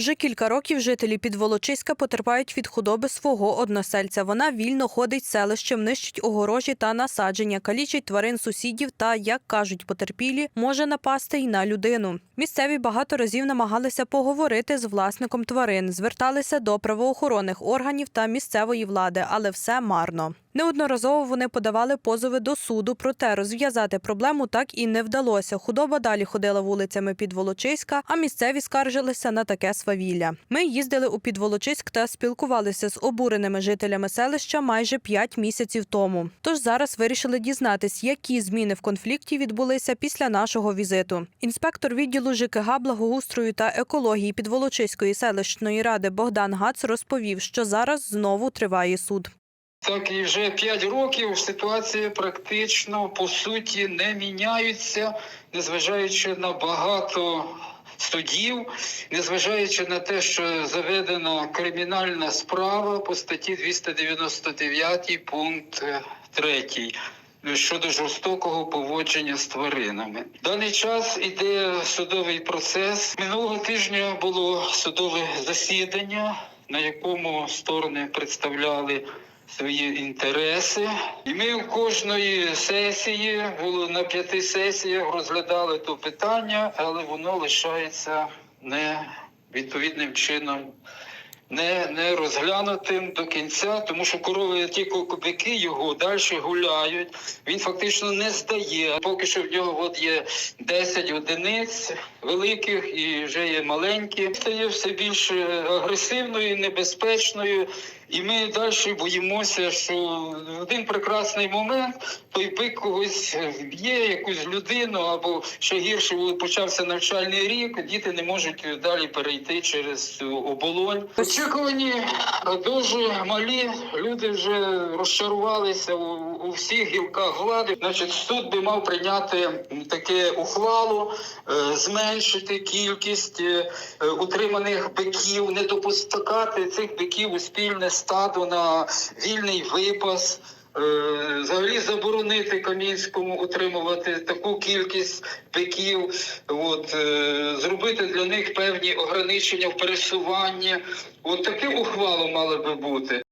Вже кілька років жителі Підволочиська потерпають від худоби свого односельця. Вона вільно ходить селищем, нищить огорожі та насадження, калічить тварин сусідів та, як кажуть потерпілі, може напасти й на людину. Місцеві багато разів намагалися поговорити з власником тварин, зверталися до правоохоронних органів та місцевої влади, але все марно. Неодноразово вони подавали позови до суду, проте розв'язати проблему так і не вдалося. Худоба далі ходила вулицями Підволочиська, а місцеві скаржилися на таке свавілля. Ми їздили у Підволочиськ та спілкувалися з обуреними жителями селища майже п'ять місяців тому. Тож зараз вирішили дізнатись, які зміни в конфлікті відбулися після нашого візиту. Інспектор відділу ЖКГ благоустрою та екології Підволочиської селищної ради БогданГац розповів, що зараз знову триває суд. Так і вже 5 років ситуація практично по суті не міняється, незважаючи на багато судів, незважаючи на те, що заведена кримінальна справа по статті 299 пункт 3 щодо жорстокого поводження з тваринами. В даний час іде судовий процес. Минулого тижня було судове засідання, на якому сторони представляли свої інтереси. І ми в кожної сесії було на п'яти сесіях розглядали то питання, але воно лишається не відповідним чином. Не, не розглянутим до кінця, тому що корови ті кубики його далі гуляють. Він фактично не здає. Поки що в нього от є 10 одиниць великих і вже є маленькі. Стає все більш агресивною, небезпечною. І ми далі боїмося, що в один прекрасний момент той пик когось б'є, якусь людину, або ще гірше, почався навчальний рік, діти не можуть далі перейти через цю оболонь. Очікувані дуже малі. Люди вже розчарувалися у, у всіх гілках влади. Значить, суд би мав прийняти таке ухвалу, е, зменшити кількість е, е, утриманих биків, не допускати цих биків у спільне стадо на вільний випас. Взагалі заборонити Кам'янському утримувати таку кількість биків, от, зробити для них певні ограничення в пересуванні. От таке ухвалу мало би бути.